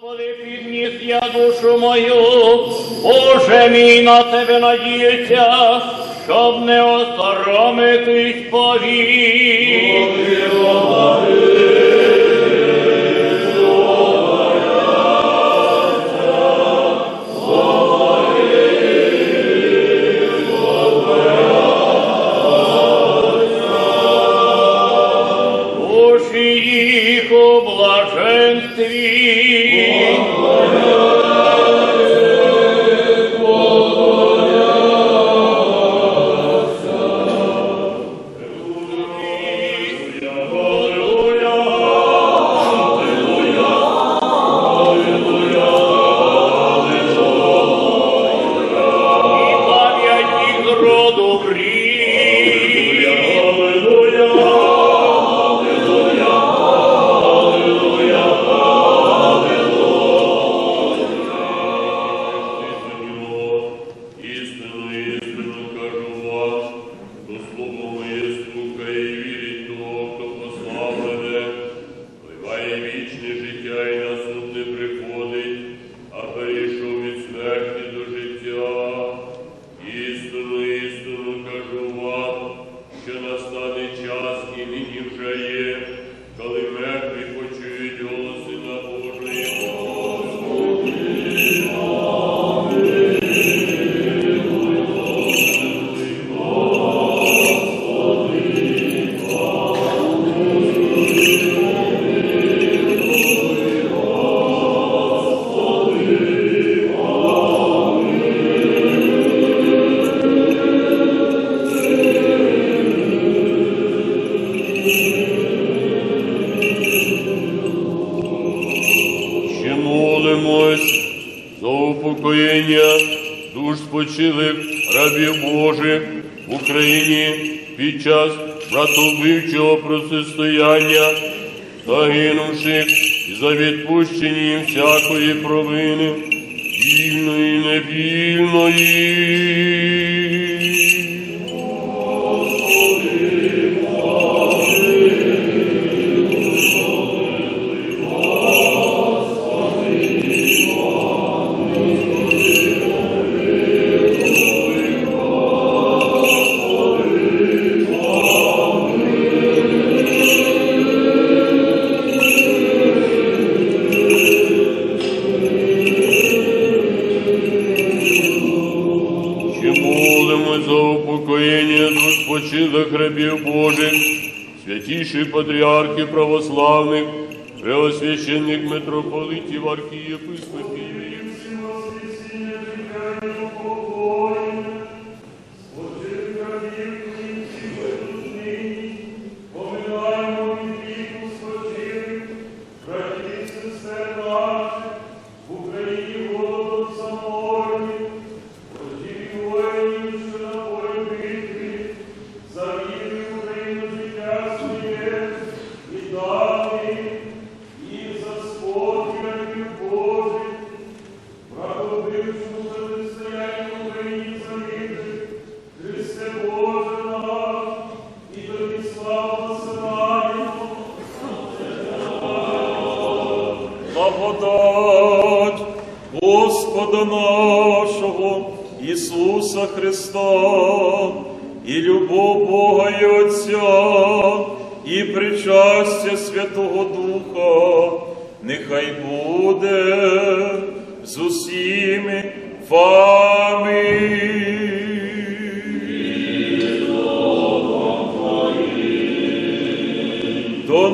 Господи, підніс я душу мою, Боже мій на тебе надіється, щоб не осоромитись. Душі їх у блаженстві. І під час братовбивчого протистояння, загинувших і за відпущенням всякої провини, вільної невільної. Душ хребів Божих, святіших патріархи православних, преосвященник митрополитів, архієпископів. Святого Духа, нехай буде з усіми вами. До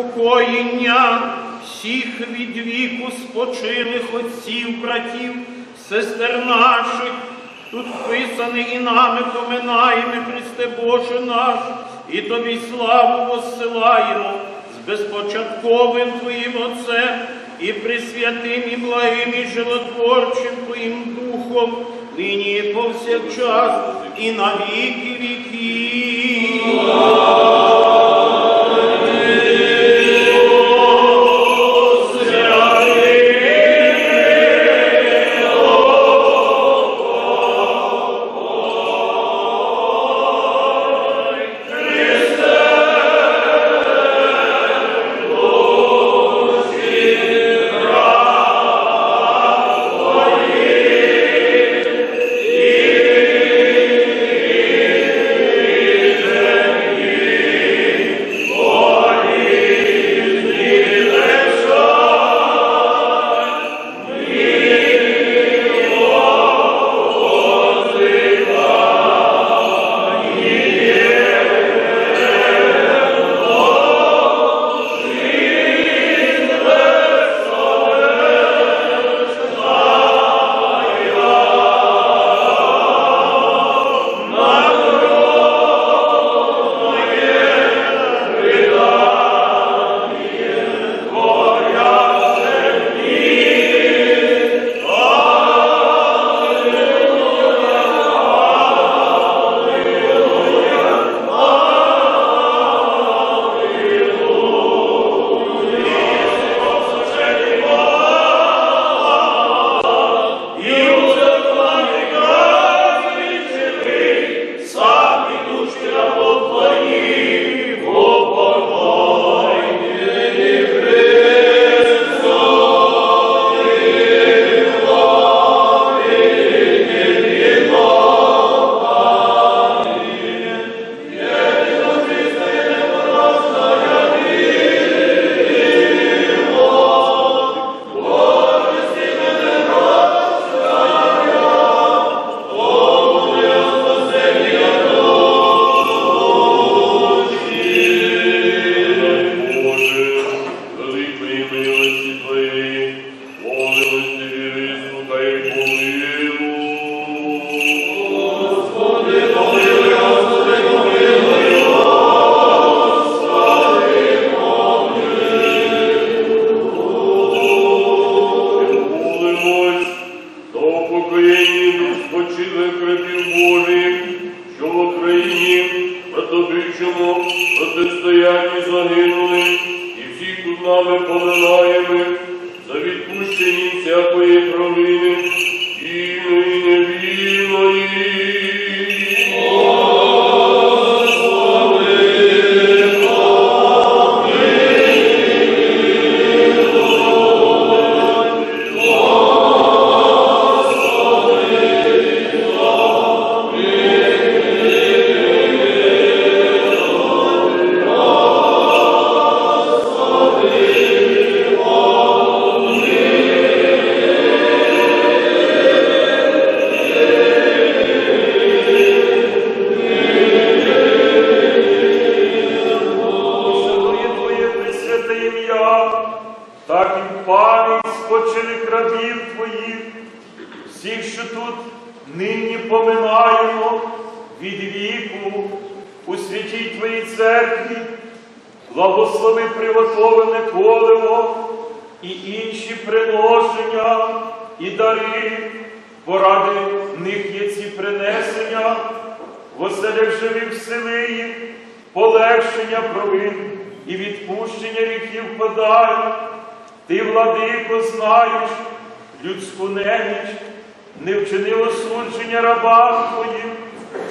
і упокоєння всіх від віку спочилих отців, братів, сестер наших, тут вписаний і нами поминаємо, Христе Боже наш, і тобі славу воссилаємо з безпочатковим Твоїм Отцем і присвятим, і благим, і животворчим Твоїм Духом, нині і повсякчас, і на віки віків. Церкві, благослови приготовлене колево і інші приношення і дари, поради них є ці принесення, воселях живих сили їх, полегшення провин і відпущення гріхів подай. Ти, владико, знаєш людську неміч, не вчини осудження рабам твоїм,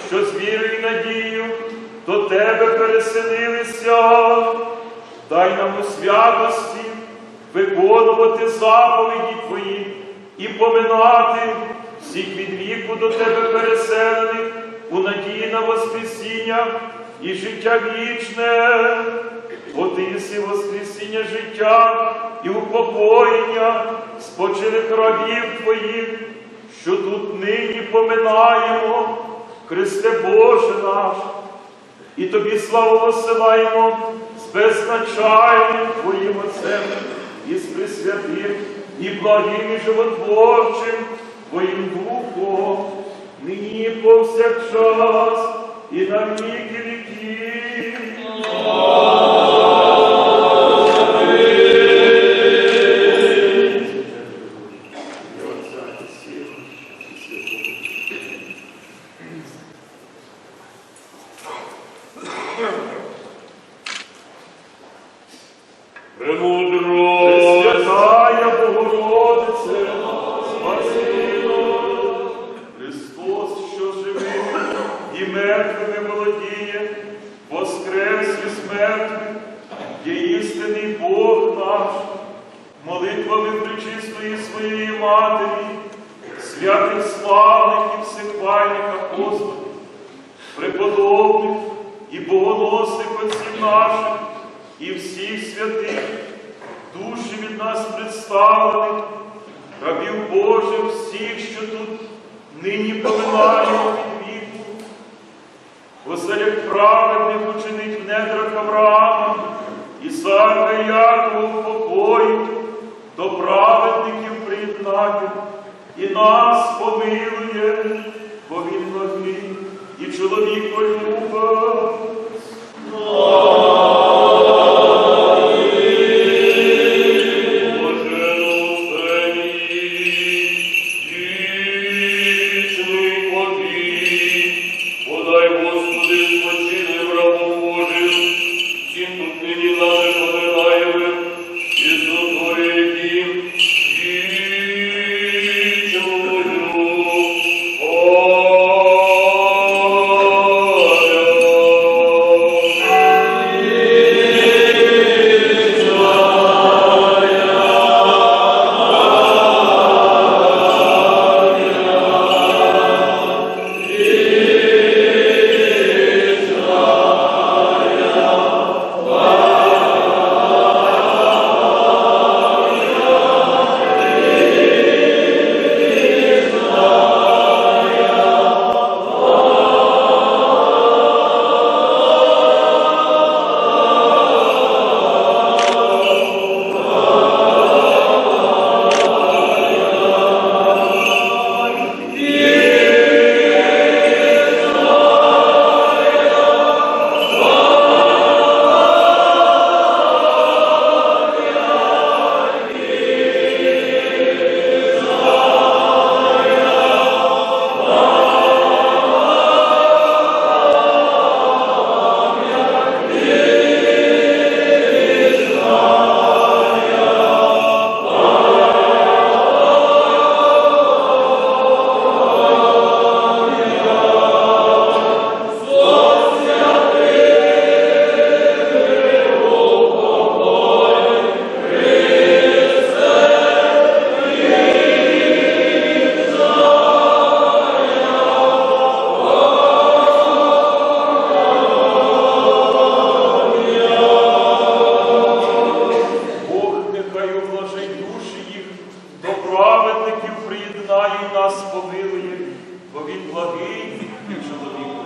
що з вірою і надією до тебе переселилися. Дай нам у святості виконувати заповіді Твої і поминати всіх від віку до Тебе переселених у надії на Воскресіння і життя вічне. Бо Ти єси Воскресіння життя і упокоєння спочилих рабів Твоїх, що тут нині поминаємо, Христе Боже наш. І тобі славу посилаємо з беззначальним Твоїм Отцем і з присвятим, і благим, і животворчим Твоїм Духом, нині повсякчас, і на віки віків. Причистої своєї Матері, святих славних і всехвальних апостолів, преподобних і богоносних отців наших, і всіх святих, душі від нас представлених, рабів Божих всіх, що тут нині поминаємо від віку, оселях праведних учених в недрах Авраама, Ісака і Якова в покої, і нас помилує, бо він благий, і чоловік любить. благає нас помилує, бо він благий чоловік.